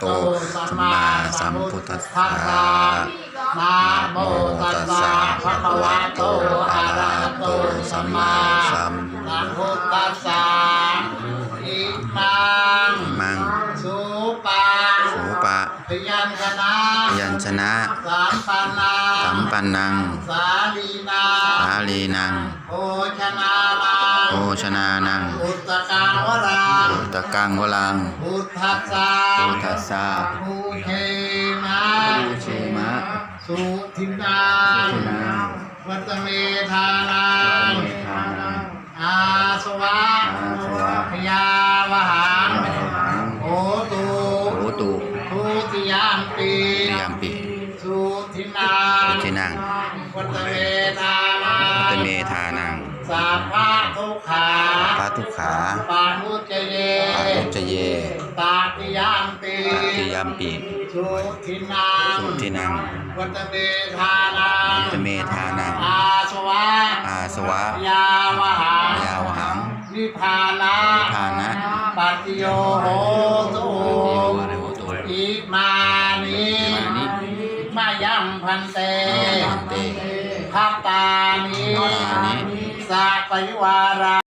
โตสัมมาสัมพุทธัสสะนะโมตัสสะภะคะวะโตอะระหะโตสัมมาสัมพุทธัสสะอิมังมังสุปาโสปะพยัญชนะพยัญชนะสามปันนาสัมปันนังสาลีนาสาลีนังโอชนานังโอชนานังอุตตะกังวรัง ตะกังวลังพุทธัสสะพุทธัสสะภูเชนะภูเชมะ สุทินังสุทินังวัตเมธานังทานังอาสวะอาสวะพยาวหังหังโอตุโหตุทุติยามปีติยามปิสุทินังทินังวัตเมธานังตเมธานัง สัพพะทุกขาปาทุกขาปานุจเยปาตุจเยตาติยามปีติยามปิสุทินังสุทินังวัตเมธานังตเมธานังอาสวะอาสวะ ยาวหังยาวหังนิพพานะทานะปัจจโยโหตุติโยโหตุอิมานิอิมานิมายังพันเตพันเตพัตตานิพัตตานิ สัพพะวารา